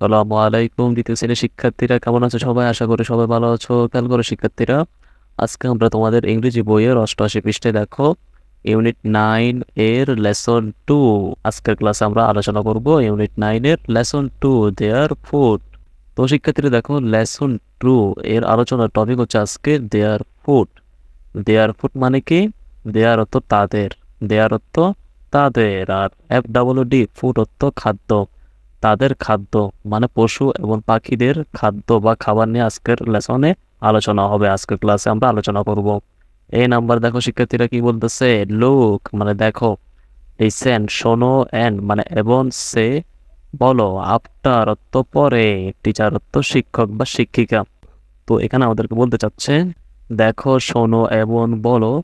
সালামু আলাইকুম, দ্বিতীয় শ্রেণির শিক্ষার্থীরা কেমন আছো সবাই? আশা করি সবাই ভালো আছো। খেয়াল করো শিক্ষার্থীরা, আজকে আমরা তোমাদের ইংরেজি বইয়ের অষ্টআশি পৃষ্ঠায় দেখো। ইউনিট নাইন এর লেসন টু। আজকের ক্লাসে আমরা আলোচনা করব ইউনিট নাইনের লেসন টু, দেয়ার ফুড। তো শিক্ষার্থীরা দেখো, লেসন টু এর আলোচনার টপিক হচ্ছে আজকে দেয়ার ফুড। দেয়ার ফুড মানে কি? দেয়ার অর্থ তাদের। দেয়ার অর্থ তাদের। আর এফ ডাবল ডি ফুড অর্থ খাদ্য। তাদের খাদ্য মানে পশু এবং পাখিদের খাদ্য বা খাবার নিয়ে আজকের লেসনে আলোচনা হবে। আজকের ক্লাসে আমরা আলোচনা করব। এই নাম্বার দেখো, শিক্ষার্থীরা কি বলতেছে? লুক মানে দেখো। লিসেন শোনো এন্ড মানে এবং, সে, বলো। আফটার অর্থ পরে টিচার অর্থ শিক্ষক বা শিক্ষিকা। তো এখানে আমাদেরকে বলতে চাচ্ছে, দেখো, শোনো, এবং, বলো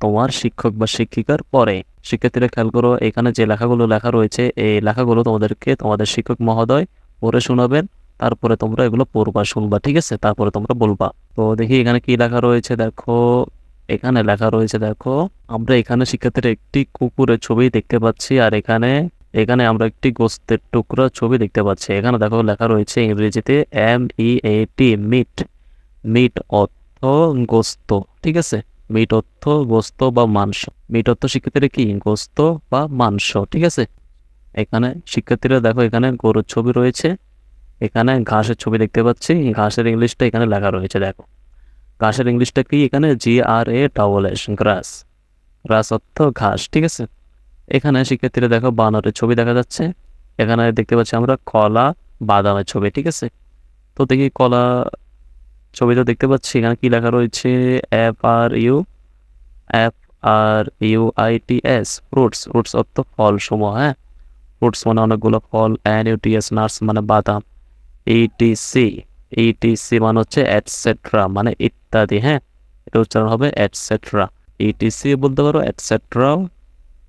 তোমার শিক্ষক বা শিক্ষিকার পরে। শিক্ষার্থীরা খেয়াল করো, এখানে যে লেখাগুলো লেখা রয়েছে, এই লেখাগুলো তোমাদেরকে তোমাদের শিক্ষক মহোদয় পড়ে শোনাবেন, তারপরে তোমরা এগুলো পড়বা, শুনবা, ঠিক আছে? তারপরে তোমরা বলবা। তো দেখি এখানে কি লেখা রয়েছে, দেখো, এখানে লেখা রয়েছে, দেখো, আমরা এখানে শিক্ষার্থীরা একটি কুকুরের ছবি দেখতে পাচ্ছি, আর এখানে এখানে আমরা একটি গোস্তের টুকরা ছবি দেখতে পাচ্ছি। এখানে দেখো লেখা রয়েছে ইংরেজিতে M E A T meat meat অর্থ গোস্ত, ঠিক আছে? মিট অর্থ গোস্ত বা মাংস। মিট অর্থ শিক্ষার্থীরা কি? গোস্ত বা মাংস, ঠিক আছে? এখানে শিক্ষার্থীরা দেখো এখানে গরুর ছবি রয়েছে। এখানে ঘাসের ছবি দেখতে পাচ্ছি। ঘাসের ইংলিশটা এখানে লেখা রয়েছে, দেখো। ঘাসের ইংলিশটা কি? এখানে জি আর এ ডাবল এস গ্রাস গ্রাস অর্থ ঘাস, ঠিক আছে? এখানে শিক্ষার্থীরা দেখো বানরের ছবি দেখা যাচ্ছে। এখানে দেখতে পাচ্ছি আমরা কলা বাদামের ছবি, ঠিক আছে? তো দেখি কলা ছবিটা দেখতে পাচ্ছি, এখানে কি লেখা রয়েছে? F R U F R U I T S fruits fruits অর্থ ফল সমূহ হ্যাঁ? ফ্রুটস মানে অনেকগুলো ফল N U T S nuts মানে বাদাম ইটিসি ইটিসি মানে হচ্ছে এটসেট্রা মানে ইত্যাদি হ্যাঁ? এটা উচ্চারণ হবে এটসেট্রা ইটিসি বলতে পারো এটসেট্রাও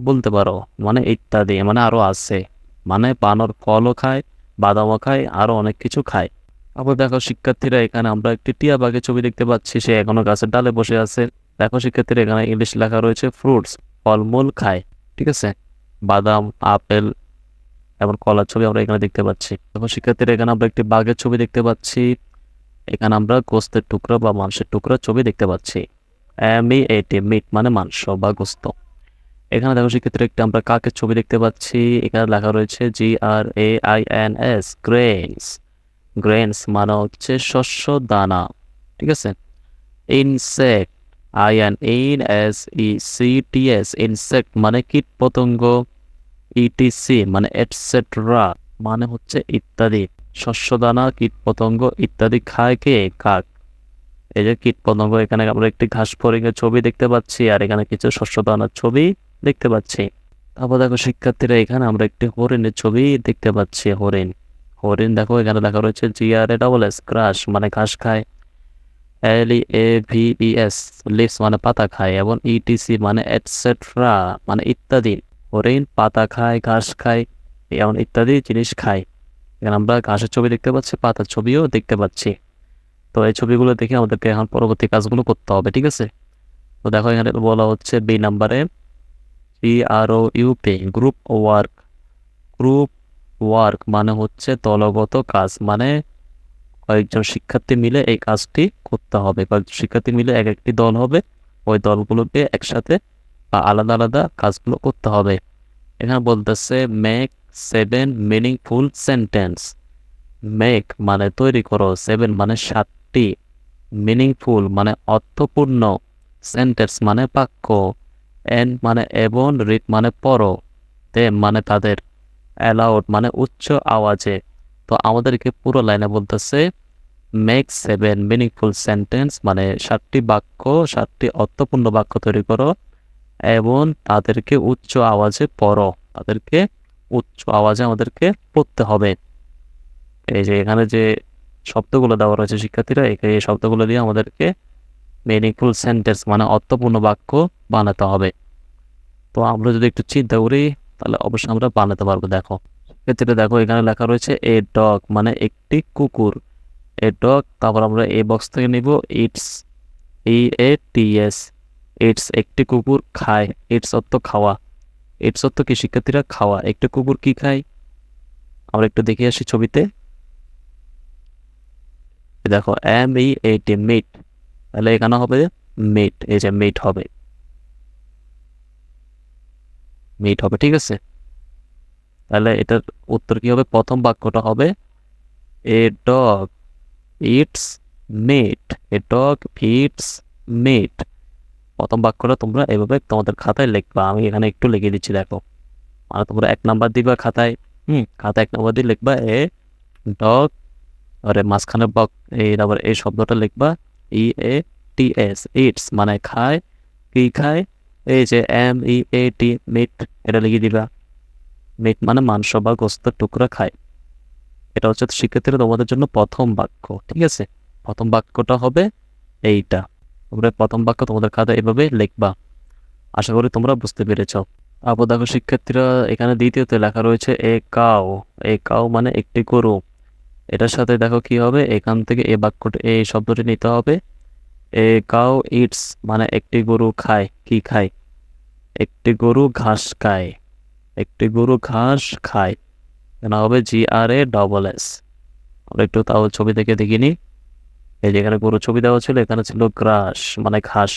বলতে পারো মানে ইত্যাদি মানে আরও আছে মানে বানর ফলও খায়, বাদামও খায়, আরও অনেক কিছু খায়। আবার দেখো শিক্ষার্থীরা এখানে আমরা একটি টিয়া বাঘের ছবি দেখতে পাচ্ছি। সে এখনও গাছের ডালে বসে আছে। দেখো শিক্ষার্থীরা এখানে ইংলিশ লেখা রয়েছে, ফ্রুটস, ফলমূল খায়। ঠিক আছে? বাদাম, আপেল এবং কলার ছবি আমরা এখানে দেখতে পাচ্ছি। দেখো শিক্ষার্থীরা এখানে আমরা একটি বাঘের ছবি দেখতে পাচ্ছি। এখানে আমরা গোস্তের টুকরা বা মাংসের টুকরা ছবি দেখতে পাচ্ছি। এম এটি মিট মানে মাংস বা গোস্ত। এখানে দেখো শিক্ষার্থীরা একটি আমরা কাকের ছবি দেখতে পাচ্ছি। এখানে লেখা রয়েছে G R A I N S grains grains মানে হচ্ছে শস্য দানা, ঠিক আছে? Insect I N in S E C T S insect মানে কীট পতঙ্গ ইটিসি মানে এটসেট্রা মানে হচ্ছে ইত্যাদি। শস্য দানা কীট পতঙ্গ ইত্যাদি খায় কে? কাক। এই যে কীট পতঙ্গ এখানে আমরা একটি ঘাস ফড়িংয়ের ছবি দেখতে পাচ্ছি, আর এখানে কিছু শস্য দানার ছবি দেখতে পাচ্ছি। তারপর দেখো শিক্ষার্থীরা, এখানে আমরা একটি হরিণের ছবি দেখতে পাচ্ছি, হরিণ। হরিণ দেখো, এখানে লেখা রয়েছে G R A double S grass মানে ঘাস খায় L E A V E S leaves মানে পাতা খায় এবং ইটিসি মানে এটসেট্রা মানে ইত্যাদি। হরিণ পাতা খায়, ঘাস খায়, এমন ইত্যাদি জিনিস খায়। এখানে আমরা ঘাসের ছবি দেখতে পাচ্ছি, পাতার ছবিও দেখতে পাচ্ছি। তো এই ছবিগুলো দেখে আমাদেরকে এখন পরবর্তী কাজগুলো করতে হবে, ঠিক আছে? তো দেখো, এখানে বলা হচ্ছে বি নাম্বারে G R O U P group work group work মানে হচ্ছে দলগত কাজ মানে কয়েকজন শিক্ষার্থী মিলে এই কাজটি করতে হবে। কয়েকজন শিক্ষার্থী মিলে এক একটি দল হবে, ওই দলগুলোকে একসাথে বা আলাদা আলাদা কাজগুলো করতে হবে। এখানে বলতেছে make seven meaningful sentence make মানে তৈরি করো সেভেন মানে সাতটি। মিনিংফুল মানে অর্থপূর্ণ। সেন্টেন্স মানে বাক্য। এন মানে এবং রিড মানে পড়ো। দেম মানে তাদের অ্যালাউড মানে উচ্চ আওয়াজে। তো আমাদেরকে পুরো লাইনে বলতেছে মেক সেভেন মিনিংফুল সেন্টেন্স মানে সাতটি বাক্য, সাতটি অর্থপূর্ণ বাক্য তৈরি করো এবং তাদেরকে উচ্চ আওয়াজে পড়ো। তাদেরকে উচ্চ আওয়াজে আমাদেরকে পড়তে হবে। এই যে এখানে যে শব্দগুলো দেওয়া রয়েছে শিক্ষার্থীরা, এই শব্দগুলো দিয়ে আমাদেরকে মিনিংফুল সেন্টেন্স মানে অর্থপূর্ণ বাক্য বানাতে হবে। তো আমরা যদি একটু চিন্তা করি তাহলে অবশ্যই আমরা বানাতে পারব, দেখো। ক্ষেত্রে দেখো এখানে লেখা রয়েছে এ ডগ মানে একটি কুকুর। এ ডগ তারপর আমরা এ বক্স থেকে নিব eats E A T S eats একটি কুকুর খায় ইটস অর্থ খাওয়া। ইটস অর্থ কি? শিক্ষার্থীরা খাওয়া। একটি কুকুর কি খায়? আমরা একটু দেখে আসি ছবিতে। দেখো এম ই এইটি মিট তাহলে এখানে হবে মিট এই যে মিট হবে। মিট হবে, ঠিক আছে? তাহলে এটার উত্তর কি হবে? প্রথম বাক্যটা হবে a dog eats meat a dog eats meat প্রথম বাক্যটা তোমরা এভাবে তোমাদের খাতায় লিখবা। আমি এখানে একটু লিখে দিচ্ছি, দেখো। মানে তোমরা এক নাম্বার দিবা খাতায়, হুম, খাতায় এক নাম্বার দিয়ে লিখবা এ ডগ আরে মাঝখানে বক, এই তারপর এই শব্দটা লিখবা ই এ টি এস ইটস মানে খায়, কি খায়? এই যে M E A T meet এটা লিখে দিবা। মিট মানে মাংস বা গোস্তের টুকরা খায়। এটা হচ্ছে শিক্ষার্থীরা তোমাদের জন্য প্রথম বাক্য, ঠিক আছে? প্রথম বাক্যটা হবে এইটা। তোমরা প্রথম বাক্য তোমাদের খাতায় এভাবে লিখবা। আশা করি তোমরা বুঝতে পেরেছ। আবু দেখো শিক্ষার্থীরা, এখানে দ্বিতীয়তে লেখা রয়েছে এ কাও। এ কাও মানে একটি গরু। এটার সাথে দেখো কি হবে? এখান থেকে এ বাক্যটা এই শব্দটি নিতে হবে। এ কাউ ইটস মানে একটি গরু খায়, কি খায়? একটি গরু ঘাস খায়, একটি গরু ঘাস খায়। এখানে হবে জি আর এ ডবল এস আমরা একটু তাও ছবি থেকে দেখিনি। এই যে এখানে গরু ছবি দেওয়া ছিল, এখানে ছিল গ্রাস মানে ঘাস,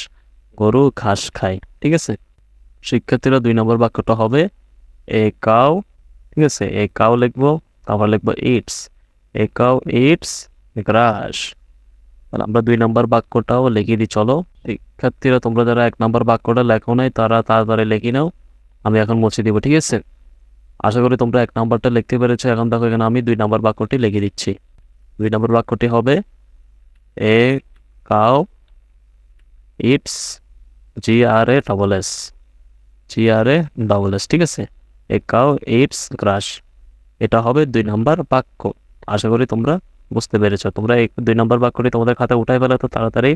গরু ঘাস খায়, ঠিক আছে? শিক্ষার্থীরা দুই নম্বর বাক্যটা হবে এ কাউ ঠিক আছে? এ কাউ লিখব, তারপর লিখব eats. A cow eats grass তাহলে আমরা দুই নম্বর বাক্যটাও লিখে দিই, চলো। শিক্ষার্থীরা তোমরা যারা এক নম্বর বাক্যটা লেখো নাই, তারা তাড়াতাড়ি লিখে নাও, আমি এখন মুছে দিব, ঠিক আছে? আশা করি তোমরা এক নম্বরটা লিখতে পেরেছ। এখন দেখো, এখানে আমি দুই নম্বর বাক্যটি লিখে দিচ্ছি। দুই নম্বর বাক্যটি হবে, a cow eats, G, R, A, double S. G, R, A, double S, ঠিক আছে? এ কাউ ইটস গ্রাস এটা হবে দুই নম্বর বাক্য। আশা করি তোমরা বুঝতে পেরেছ। তোমরা এই দুই নম্বর বাক্যটি তোমাদের খাতা উঠাই ফেলো তো তাড়াতাড়ি।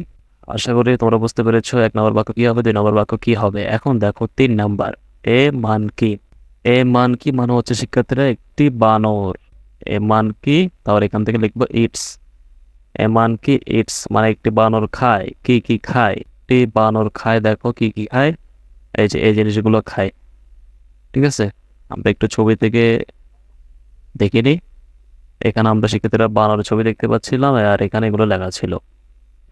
আশা করি তোমরা বুঝতে পেরেছ এক নম্বর বাক্য কি হবে, দুই নম্বর বাক্য কি হবে। এখন দেখো তিন নাম্বার। এ মান কি? এ মান কি মানে হচ্ছে শিক্ষার্থীরা একটি বানর। এ মান কি? তারপর এখান থেকে লিখব ইটস। এ মান কি? ইটস মানে একটি বানর খায়। কি কি খায়? একটি বানর খায়। দেখো কি কি খায়। এই যে, এই জিনিসগুলো খায়। ঠিক আছে? আমরা একটু ছবি থেকে দেখে নিই। এখানে আমরা শিক্ষার্থীরা বানরের ছবি দেখতে পাচ্ছিলাম, আর এখানে এগুলো লেখা ছিল।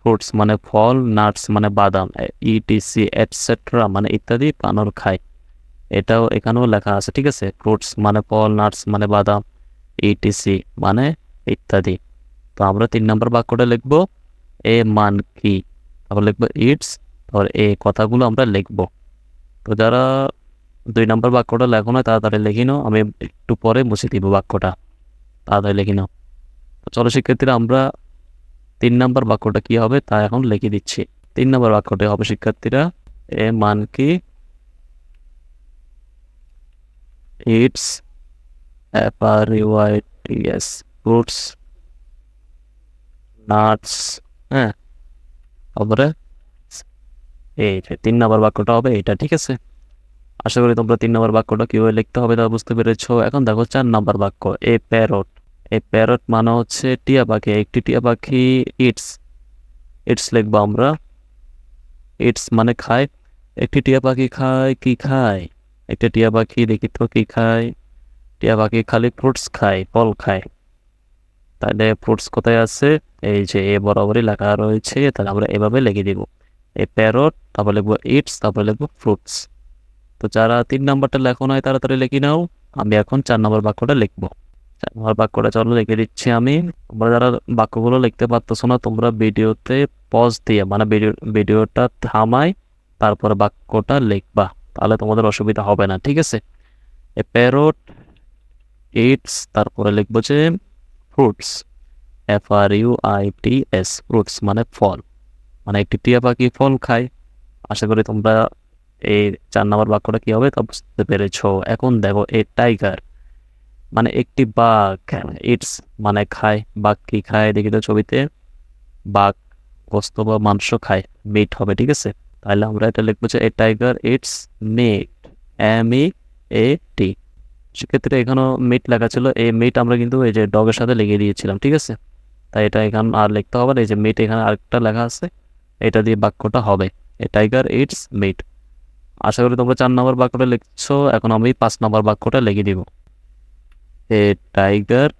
ফ্রুটস মানে ফল নাটস মানে বাদাম ইটিসি এটসেট্রা মানে ইত্যাদি বানর খায়। এটাও এখানেও লেখা আছে, ঠিক আছে? ফ্রুটস মানে ফল নাটস মানে বাদাম ইটিসি মানে ইত্যাদি। তো আমরা তিন নম্বর বাক্যটা লিখব, এ মান কি? তারপর লিখব ইটস তারপর এ কথাগুলো আমরা লিখব। তো যারা দুই নম্বর বাক্যটা লেখো না, তাড়াতাড়ি লিখি আমি একটু পরে মুছে দিব বাক্যটা। তাড়াতাড়ি লিখি নাও চলো শিক্ষার্থীরা, আমরা তিন নম্বর বাক্যটা কি হবে তা এখন লিখে দিচ্ছি। তিন নম্বর বাক্যটা হবে শিক্ষার্থীরা, এ মান কি? Eats F S fruits nuts হ্যাঁ তারপরে এই তিন নম্বর বাক্যটা হবে এটা, ঠিক আছে? আশা করি তোমরা তিন নম্বর বাক্যটা কীভাবে লিখতে হবে তা বুঝতে পেরেছ। এখন দেখো চার নম্বর বাক্য, এ প্যারট। এ প্যারট মানে হচ্ছে টিয়া পাখি, একটি টিয়া পাখি ইটস ইটস লিখব আমরা। ইটস মানে খায়। একটি টিয়া পাখি খায় কি খায়? একটা টিয়া পাখি দেখি তো কি খায়। টিয়া পাখি খালি ফ্রুটস খায়, ফল খায়। তাহলে ফ্রুটস কোথায় আছে? এই যে এ বরাবরই লেখা রয়েছে, তাহলে আমরা এভাবে লিখে দিব। এ প্যারট, তারপর লিখব ইটস তারপর লিখব ফ্রুটস তো যারা তিন নাম্বারটা লেখো নয় তাড়াতাড়ি লিখি নাও। আমি এখন চার নম্বর বাক্যটা লিখব। চার নম্বর বাক্যটা চলো লিখে দিচ্ছি আমি। তোমরা যারা বাক্যগুলো লিখতে পারতেছো না, তোমরা ভিডিওতে পজ দিয়ে মানে ভিডিও, ভিডিওটা থামাই, তারপরে বাক্যটা লিখবা। তাহলে তোমাদের অসুবিধা হবে না, ঠিক আছে? এ প্যারট ইটস তারপরে লিখব যে fruits F R U I T S fruits মানে ফল। মানে একটি টিয়া পাখি ফল খায়। আশা করি তোমরা এই চার নম্বর বাক্যটা কি হবে? তা বুঝতে পেরেছ। এখন দেখো, এ টাইগার মানে একটি বাঘ। ইটস মানে খায়। বাঘ কি খায়? দেখি তো ছবিতে। বাঘ গোস্ত বা মাংস খায়। মিট হবে, ঠিক আছে? তাহলে আমরা এটা লিখব যে, a tiger eats meat M E A T সেক্ষেত্রে এখানেও মিট লেখা ছিল। এই মিট আমরা কিন্তু এই যে ডগের সাথে লিখে দিয়েছিলাম, ঠিক আছে? তাই এটা এখানে আর লিখতে হবে না। এই যে মিট এখানে আরেকটা লেখা আছে। এটা দিয়ে বাক্যটা হবে। এ টাইগার ইটস মিট আশা করি তোমরা চার নম্বর বাক্যটা লিখছো। এখন আমি পাঁচ নম্বর বাক্যটা লিখে দিব। এ টাইগার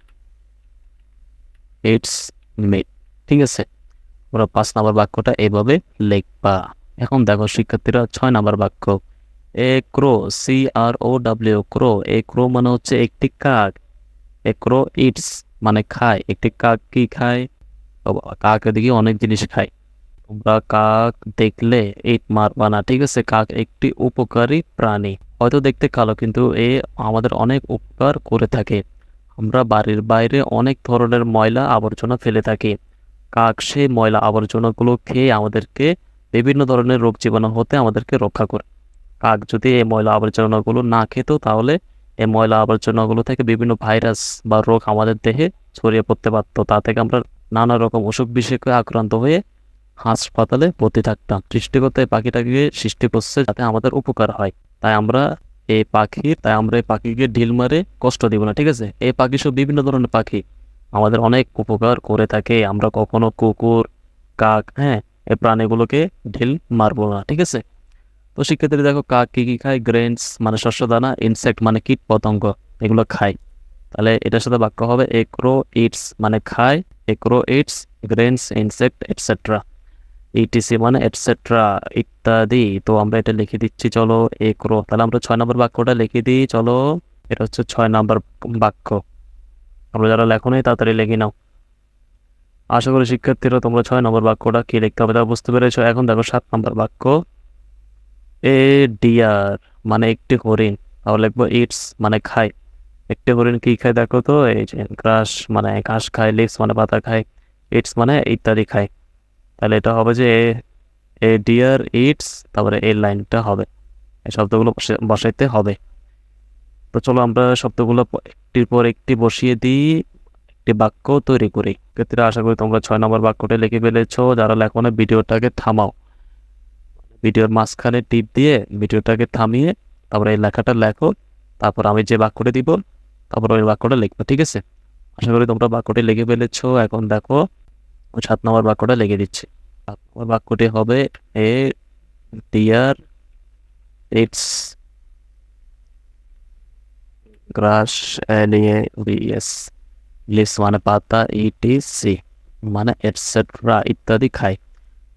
ইটস মিট ঠিক আছে? ওরা পাঁচ নাম্বার বাক্যটা এভাবে লিখবা। এখন দেখো, শিক্ষার্থীরা, ছয় নাম্বার বাক্য। এ ক্রো সি আর ও ডাব্লিউ ক্রো। এ ক্রো মানে হচ্ছে একটি কাক। এ ক্রো ইটস মানে খায়। একটি কাক কি খায়? কাক এদিকে অনেক জিনিস খায়। তোমরা কাক দেখলে ইট মারবা না ঠিক আছে? কাক একটি উপকারী প্রাণী। হয়তো দেখতে কালো, কিন্তু এ আমাদের অনেক উপকার করে থাকে। আমরা বাড়ির বাইরে অনেক ধরনের ময়লা আবর্জনা ফেলে থাকি। কাক সেই ময়লা আবর্জনাগুলো খেয়ে আমাদেরকে বিভিন্ন ধরনের রোগ জীবাণু হতে আমাদেরকে রক্ষা করে। কাক যদি এই ময়লা আবর্জনাগুলো না খেত, তাহলে এই ময়লা আবর্জনাগুলো থেকে বিভিন্ন ভাইরাস বা রোগ আমাদের দেহে ছড়িয়ে পড়তে পারতো। তা থেকে আমরা নানা রকম অসুখ বিসুখে আক্রান্ত হয়ে হাসপাতালে ভর্তি থাকতাম। সৃষ্টিকর্তা এই পাখিটাকে সৃষ্টি করছে যাতে আমাদের উপকার হয়। তাই আমরা এই পাখির তাই আমরা এই পাখিকে ঢিল মারে কষ্ট দিব না, ঠিক আছে? এই পাখি সব বিভিন্ন ধরনের পাখি। আমাদের অনেক উপকার করে থাকে। আমরা কখনো কুকুর, কাক হ্যাঁ এই প্রাণীগুলোকে ঢিল মারবো না, ঠিক আছে? তো শিক্ষার্থীরা দেখো, কাক কি কি খায়? গ্রেনস মানে শস্য দানা, ইনসেক্ট মানে কীট পতঙ্গ এগুলো খায়। তাহলে এটার সাথে বাক্য হবে এক্রো ইটস মানে খায় a crow eats grains, insect, etcetera. ETC মানে এটসেট্রা ইত্যাদি। তো আমরা এটা লিখে দিচ্ছি, চলো এক্রো তাহলে আমরা ছয় নম্বর বাক্যটা লিখে দিই, চলো। এটা হচ্ছে ছয় নম্বর বাক্য। আমরা যারা লেখো নেই, তাড়াতাড়ি লিখে নাও। আশা করি শিক্ষার্থীরা তোমরা ছয় নম্বর বাক্যটা কি লিখতে হবে তা বুঝতে পেরেছ। এখন দেখো সাত নম্বর বাক্য। এ ডিয়ার মানে একটি হরিণ। তাহলে লিখব, ইটস মানে খায়। একটি হরিণ কি খায় দেখো তো? এই যে গ্রাস মানে ঘাস খায় লিপস মানে পাতা খায়। ইটস মানে ইত্যাদি খায়। তাহলে এটা হবে যে এ ডিয়ার ইটস তারপরে এই লাইনটা হবে। এই শব্দগুলো বসাইতে হবে। তো চলো আমরা শব্দগুলো একটির পর একটি বসিয়ে দিই, একটি বাক্য তৈরি করি। ক্ষেত্রে আশা করি তোমরা ছয় নম্বর বাক্যটা লিখে ফেলেছো, যারা লেখো না, ভিডিওটাকে থামাও। ভিডিওর মাঝখানে টিপ দিয়ে ভিডিওটাকে থামিয়ে তারপরে এই লেখাটা লেখো, তারপর আমি যে বাক্যটা দিব, তারপর ওই বাক্যটা লিখব, ঠিক আছে? আশা করি তোমরা বাক্যটি লিখে ফেলেছো। এখন দেখো সাত নম্বর বাক্যটা লিখে দিচ্ছি। সাত নম্বর বাক্যটি হবে এ ডিয়ার ইটস গ্রাস এলিয়ে বিএস লিস মানে পাতা ইটিসি মানে এটসেট্রা ইত্যাদি খায়।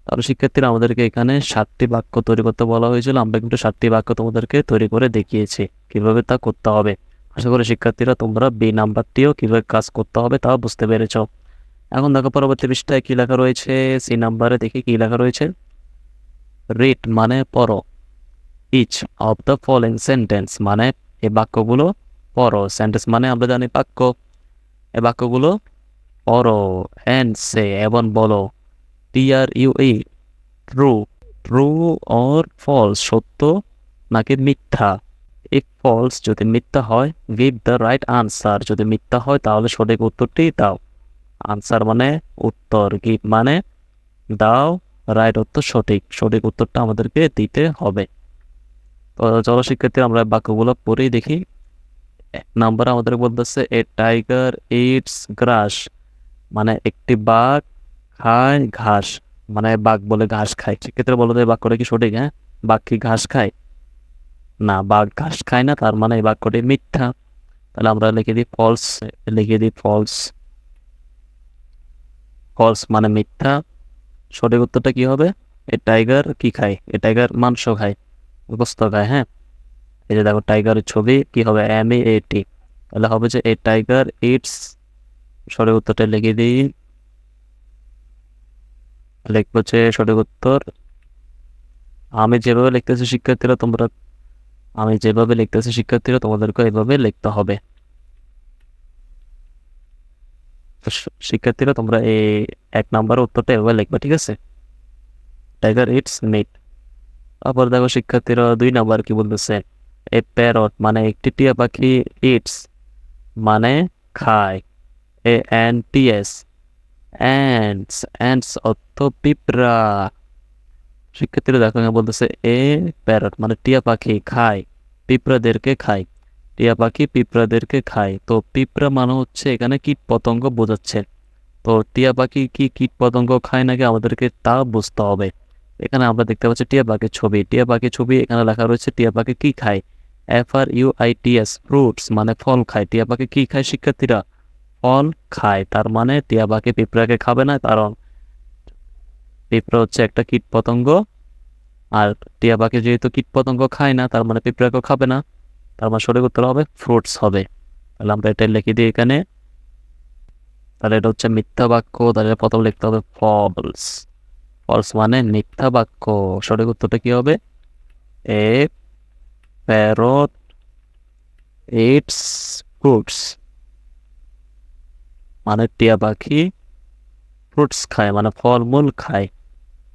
তাহলে শিক্ষার্থীরা, আমাদেরকে এখানে সাতটি বাক্য তৈরি করতে বলা হয়েছিল। আমরা কিন্তু সাতটি বাক্য তোমাদেরকে তৈরি করে দেখিয়েছি কীভাবে তা করতে হবে। আশা করি শিক্ষার্থীরা, তোমরা বি নাম্বারটিও কীভাবে কাজ করতে হবে তা বুঝতে পেরেছ। এখন দেখো পরবর্তী পৃষ্ঠায় কি লেখা রয়েছে? সি নাম্বারে দেখি কি লেখা রয়েছে। রিড মানে পড়ো। Each of the following sentence মানে এই বাক্যগুলো পড়ো। সেন্টেন্স মানে আমরা জানি বাক্য। এই বাক্যগুলো পড়ো অ্যান্ড সে এবং বলো T R U E true true or false সত্য নাকি মিথ্যা? ইফ ফলস যদি মিথ্যা হয় গিভ দ্য রাইট আনসার যদি মিথ্যা হয়, তাহলে সঠিক উত্তরটি দাও। আনসার মানে উত্তর গিভ মানে? দাও, রাইট উত্তর সঠিক। সঠিক উত্তরটা আমাদেরকে দিতে হবে। তো চলো শিক্ষার্থী আমরা বাক্যগুলো পড়েই দেখি। এক নাম্বার আমাদের বলতেছে এ টাইগার ইটস গ্রাস মানে একটি বাঘ খায় ঘাস মানে বাঘ বলে ঘাস খায়। সেক্ষেত্রে বলো তো এই বাক্যটা কি সঠিক হ্যাঁ? বাঘ কি ঘাস খায়? না, বাঘ ঘাস খায় না, তার মানে এই বাক্যটি মিথ্যা। তাহলে আমরা লিখে দিই ফলস লিখে দিই ফলস ফলস মানে মিথ্যা। সঠিক উত্তরটা কি হবে? এ টাইগার কি খায়? এ টাইগার মাংস খায়। গোস্ত খায় হ্যাঁ? এই যে দেখো টাইগারের ছবি, কি হবে? এম এ টি তাহলে হবে যে এ টাইগার ইটস সঠিক উত্তরটা লিখে দিই। লিখব যে সঠিক উত্তর। আমি যেভাবে লিখতেছি শিক্ষার্থীরা, তোমরা আমি যেভাবে লিখতেছি শিক্ষার্থীরা তোমাদেরকে এভাবে লিখতে হবে। শিক্ষার্থীরা তোমরা এই এক নাম্বার উত্তরটা এভাবে লিখবে, ঠিক আছে? টাইগার ইটস মিট তারপর দেখো শিক্ষার্থীরা দুই নাম্বার কি বলতেছে? এ প্যারট মানে একটি টিয়া পাখি ইটস মানে খায়। A N T S ants ants অর্থ পিঁপড়া। শিক্ষার্থীরা দেখো বলতেছে এ প্যারট মানে টিয়া পাখি খায়, পিঁপড়াদেরকে খায়। টিয়া পাখি পিঁপড়াদেরকে খায়। তো পিঁপড়া মানে হচ্ছে এখানে কীট পতঙ্গ বোঝাচ্ছে। তো টিয়া পাখি কি কীট পতঙ্গ খায় নাকি আমাদেরকে তা বুঝতে হবে। এখানে আমরা দেখতে পাচ্ছি টিয়া পাখির ছবি। টিয়া পাখির ছবি এখানে লেখা রয়েছে টিয়া পাখি কি খায়? F R U I T S fruits মানে ফল খায়। টিয়া পাখি কি খায় শিক্ষার্থীরা? ফল খায়। তার মানে টিয়া পাখি পিঁপড়াকে খাবে না, কারণ পিঁপড়া হচ্ছে একটা কীট পতঙ্গ আর টিয়া পাখি যেহেতু কীট পতঙ্গ খায় না, তার মানে পিঁপড়াকেও খাবে না। তার মানে সঠিক উত্তর হবে ফ্রুটস হবে। তাহলে আমরা এটা লিখে দিই এখানে। তাহলে এটা হচ্ছে মিথ্যা বাক্য, তাহলে প্রথম লিখতে হবে ফলস ফলস মানে মিথ্যা বাক্য। সঠিক উত্তরটা কি হবে? এ প্যারট ইটস ফ্রুটস মানে টিয়া পাখি ফ্রুটস খায় মানে ফলমূল খায়।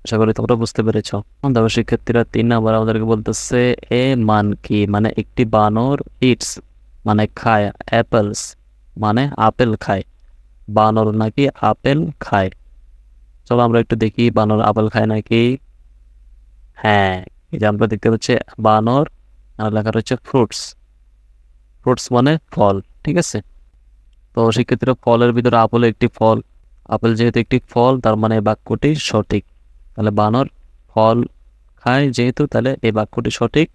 আশা তোমরা বুঝতে পেরেছ। তবে শিক্ষার্থীরা তিন নাম্বার আমাদেরকে বলতেছে, এ মান কি? মানে একটি বানর ইটস মানে খায় অ্যাপেলস মানে আপেল খায়। বানর নাকি আপেল খায়। চলো আমরা একটু দেখি, বানর আপেল খায় নাকি? হ্যাঁ এই যে আমরা দেখতে পাচ্ছি, বানর, আর লেখা রয়েছে ফ্রুটস ফ্রুটস মানে ফল, ঠিক আছে? তো শিক্ষার্থীরা ফলের ভিতরে আপেল একটি ফল। আপেল যেহেতু একটি ফল, তার মানে বাক্যটি সঠিক। তাহলে বানর ফল খায় যেহেতু, তাহলে এই বাক্যটি সঠিক।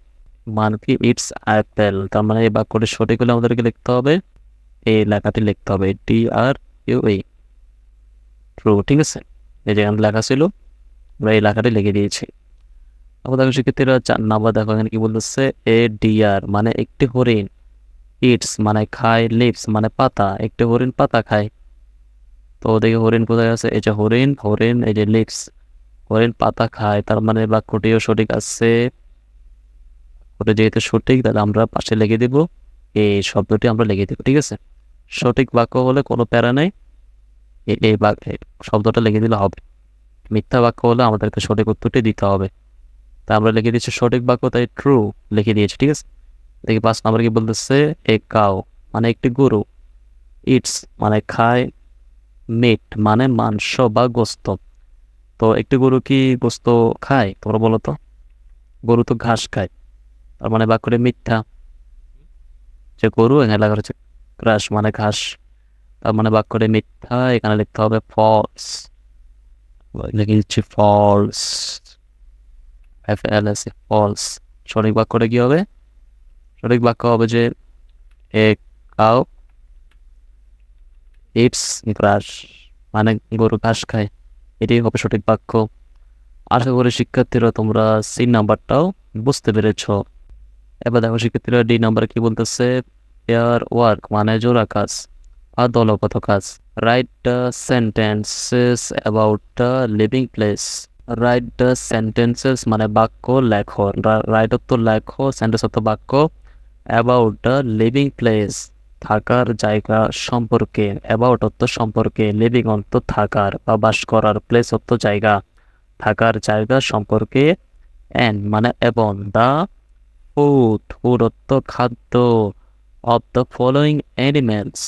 মান কি ইটস অ্যাপেল, তার মানে এই বাক্যটি সঠিক হলে আমাদেরকে লিখতে হবে। এই লেখাটি লিখতে হবে টি আর ইউ এ ট্রু ঠিক আছে? এই যে এখানে লেখা ছিল, আমরা এই লেখাটি লিখে দিয়েছি। তারপর দেখো শিক্ষার্থীরা চার নাম্বার দেখো, এখানে কি বলতেছে? এ ডিয়ার মানে একটি হরিণ। ইটস মানে খায়। লিপস মানে পাতা। একটি হরিণ পাতা খায়। তো দেখি হরিণ কোথায় আছে? এই যে হরিণ হরিণ, এই যে লিপস হরিণ পাতা খায়, তার মানে বাক্যটিও সঠিক আছে। ওটা যেহেতু সঠিক, তাহলে আমরা পাশে লিখে দিব। এই শব্দটি আমরা লিখে দিব, ঠিক আছে? সঠিক বাক্য হলে কোনো প্যারা নেই। এই শব্দটা লিখে দিলে হবে। মিথ্যা বাক্য হলে আমাদেরকে সঠিক উত্তরটি দিতে হবে। তা আমরা লিখে দিচ্ছি সঠিক বাক্য, তাই ট্রু লিখে দিয়েছি, ঠিক আছে? দেখি পাঁচ নাম্বার কি বলতেছে? এ কাউ মানে একটি গরু। ইটস মানে খায়। মিট মানে মাংস বা গোস্ত। তো একটি গরু কি গোস্ত খায়, তোমরা বলো তো? গরু তো ঘাস খায়, তার মানে বাক্যটি মিথ্যা। যে গরু, এখানে লেখা হচ্ছে ক্রাশ মানে ঘাস, তার মানে বাক্যটি মিথ্যা, এখানে লিখতে হবে ফলস লিখে দিচ্ছি false F L S false সঠিক বাক্যটা কি হবে? সঠিক বাক্য হবে যে এ কাউ ইটস গ্রাস মানে গরু ঘাস খায়। এটাই হবে সঠিক বাক্য। আশা করি শিক্ষার্থীরা তোমরা সি নাম্বারটাও বুঝতে পেরেছ। এবার দেখো শিক্ষার্থীরা ডি নাম্বার কি বলতেছে? পেয়ার ওয়ার্ক মানে জোড়া কাজ আর দলগত কাজ। Write the sentences about the living place write the sentences মানে বাক্য, লেখো। রাইট অর্থ লেখো সেন্টেন্স অর্থ বাক্য। অ্যাবাউট দ্য লিভিং প্লেস থাকার জায়গা সম্পর্কে অ্যাবাউট অর্থ সম্পর্কে লিভিং অর্থ থাকার বা বাস করার প্লেস অর্থ জায়গা থাকার জায়গা সম্পর্কে অ্যান্ড মানে এবং দ্য ফুড ফুড অর্থ খাদ্য of the following animals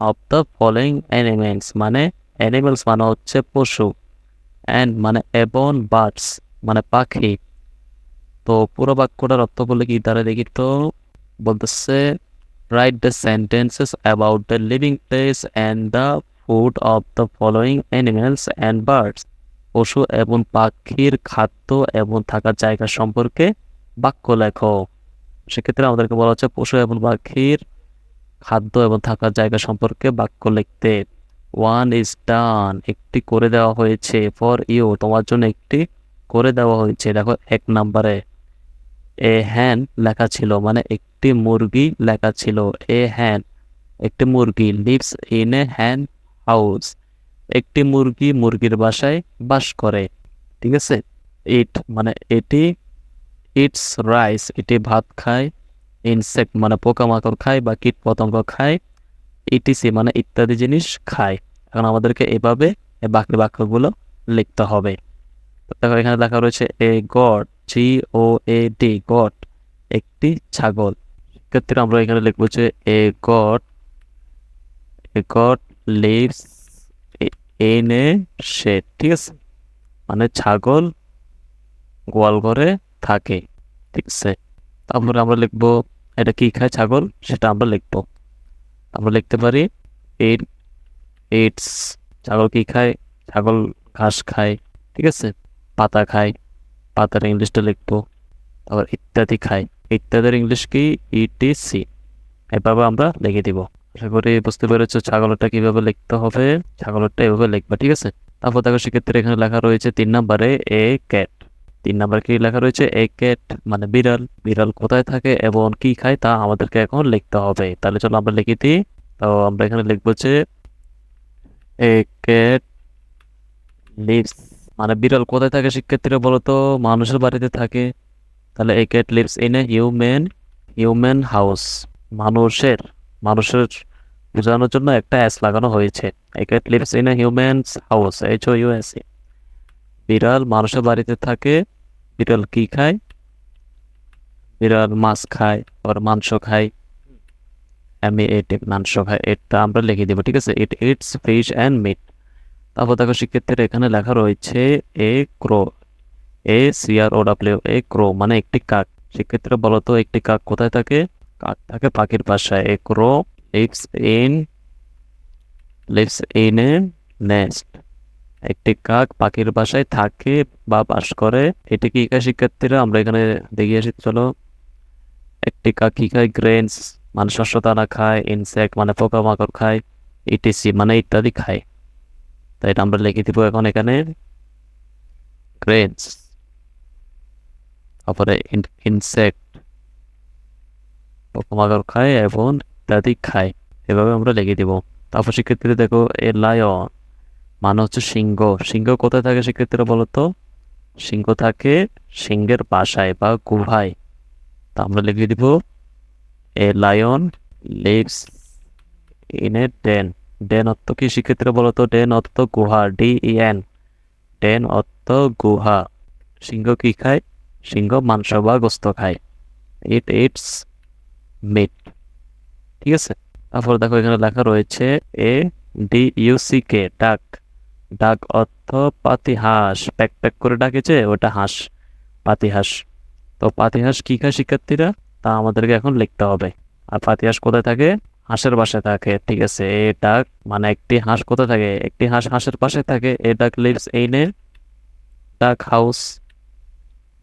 of the following animals মানে অ্যানিমেলস মানে হচ্ছে পশু অ্যান্ড মানে এবং বার্ডস মানে পাখি। তো পুরো বাক্যটার অর্থ বলে কি? তারা দেখি তো বলতেছে write the sentences about the living place and the food of the following animals and birds পশু এবং পাখির খাদ্য এবং থাকার জায়গা সম্পর্কে বাক্য লেখো। সেক্ষেত্রে আমাদেরকে বলা হচ্ছে পশু এবং পাখির খাদ্য এবং থাকার জায়গা সম্পর্কে বাক্য লিখতে। ওয়ান ইজ ডান একটি করে দেওয়া হয়েছে ফর ইউ তোমার জন্য একটি করে দেওয়া হয়েছে। দেখো, এক নম্বরে। এ হ্যান লেখা ছিল মানে একটি মুরগি লেখা ছিল, এ হ্যান, একটি মুরগি লিভস ইন এ হ্যান হাউস, একটি মুরগি মুরগির বাসায় বাস করে, ঠিক আছে? ইট মানে এটি ইটস রাইস, এটি ভাত খায়, ইনসেক্ট মানে পোকামাকড় খায় বা কীট পতঙ্গ খায়, ইটিসি মানে ইত্যাদি জিনিস খায়। এখন আমাদেরকে এভাবে বাকি বাক্যগুলো লিখতে হবে। দেখো এখানে লেখা রয়েছে, a goat G O A D goat একটি ছাগল। সেক্ষেত্রে আমরা এখানে লিখব যে a goat a goat lives in a shed ঠিক আছে? মানে ছাগল গোয়াল ঘরে থাকে, ঠিক আছে? তারপরে আমরা লিখব, এটা কি খায় ছাগল? সেটা আমরা লিখব। আমরা লিখতে পারি ইট ইটস ছাগল কি খায়? ছাগল ঘাস খায়, ঠিক আছে? পাতা খায়। পাতার ইংলিশটা লিখব। তারপর ইত্যাদি খায় ইত্যাদির ইংলিশ কি? ইটিসি এভাবে আমরা লিখে দিব। আশা করি বুঝতে পেরেছ ছাগলটা কীভাবে লিখতে হবে। ছাগলটা এভাবে লিখবা, ঠিক আছে? তারপর দেখো সেক্ষেত্রে এখানে লেখা রয়েছে তিন নম্বরে এ ক্যাট তিন নাম্বার কি লেখা রয়েছে? এ ক্যাট মানে বিড়াল। বিড়াল কোথায় থাকে এবং কি খায় তা আমাদেরকে এখন লিখতে হবে। তাহলে চলো আমরা লিখে দিই। তো আমরা এখানে লিখব যে এ ক্যাট লিভস মানে বিড়াল কোথায় থাকে শিক্ষার্থীরা বলো তো মানুষের বাড়িতে থাকে। তাহলে a cat lives in a human human house মানুষের মানুষের বোঝানোর জন্য একটা অ্যাস লাগানো হয়েছে। A cat lives in a humans house H O U S a বিড়াল মানুষের বাড়িতে থাকে। বিড়াল কি খায়? বিড়াল মাছ খায় আবার মাংস খায়। আমি এট মাংস খায় এটা আমরা লিখে দেবো, ঠিক আছে? Eat eats fish and meat তারপর দেখো এখানে লেখা রয়েছে এ ক্রো এ সিআর ও ডাব্লিউ এ ক্রো মানে একটি কাক। শিক্ষার্থীরা বলতো একটি কাক কোথায় থাকে? কাক থাকে পাখির বাসায়। A crow lives in lives in a nest একটি কাক পাখির বাসায় থাকে বা বাস করে। এটি কি খায় শিক্ষার্থীরা? আমরা এখানে দেখে আসি, চলো। একটি কাক কি খায় গ্রেনস মানে শস্য দানা খায় ইনসেক্ট মানে পোকামাকড় খায় ইটিসি মানে ইত্যাদি খায়। তাই এটা আমরা লিখে দিব এখন এখানে গ্রেনস তারপরে ইনসেক্ট পোকামাকড় খায় এবং ইত্যাদি খায়। এভাবে আমরা লিখে দিব। তারপর শিক্ষার্থীরা দেখো এ লায়ন মানে হচ্ছে সিংহ। সিংহ কোথায় থাকে শিক্ষার্থীরা বলো তো সিংহ থাকে সিংহের বাসায় বা গুহায়। তা আমরা লিখে দিব, a lion lives in a den den অর্থ কি? শিক্ষার্থীরা বলতো ডেন অর্থ গুহা ডি ই এন ডেন অর্থ গুহা। সিংহ কি খায়? সিংহ মাংস বা গোস্ত খায়। ইট ইটস মিট ঠিক আছে? তারপর দেখো এখানে লেখা রয়েছে A D U C K duck duck অর্থ পাতি হাঁস। প্যাক প্যাক করে ডাকেছে, ওটা হাঁস, পাতি হাঁস। তো পাতি হাঁস কি খায় শিক্ষার্থীরা? তা আমাদেরকে এখন লিখতে হবে। আর পাতি হাঁস কোথায় থাকে? হাঁসের বাসায় থাকে, ঠিক আছে? এ ডাক মানে একটি হাঁস কোথায় থাকে? একটি হাঁস হাঁসের পাশে থাকে। এ ডাক লিভস ইন এ ডাক হাউস।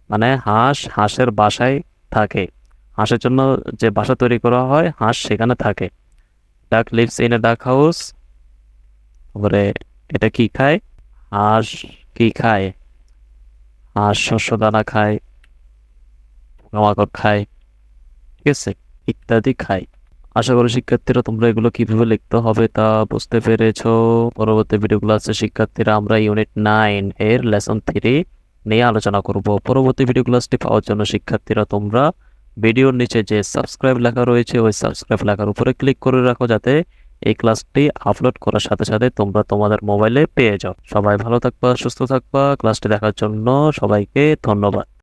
মানে হাঁস হাঁসের বাসায় থাকে। হাঁসের জন্য যে বাসা তৈরি করা হয়, হাঁস সেখানে থাকে। ডাক লিভস ইন এ ডাক হাউস। তারপরে এটা কি খায়? হাঁস কি খায়? হাঁস শস্য দানা খায়, পোকামাকড় খায়, ঠিক আছে? ইত্যাদি খায়। আশা করি শিক্ষার্থীরা তোমরা এগুলো কীভাবে লিখতে হবে তা বুঝতে পেরেছ। পরবর্তী ভিডিওগুলো আছে, শিক্ষার্থীরা আমরা ইউনিট নাইন এর লেসন থ্রি নিয়ে আলোচনা করব। পরবর্তী ভিডিও ক্লাসটি পাওয়ার জন্য শিক্ষার্থীরা তোমরা ভিডিওর নিচে যে সাবস্ক্রাইব লেখা রয়েছে, ওই সাবস্ক্রাইব লেখার উপরে ক্লিক করে রাখো যাতে এই ক্লাসটি আপলোড করার সাথে সাথে তোমরা তোমাদের মোবাইলে পেয়ে যাও। সবাই ভালো থাকবা, সুস্থ থাকবা। ক্লাসটি দেখার জন্য সবাইকে ধন্যবাদ।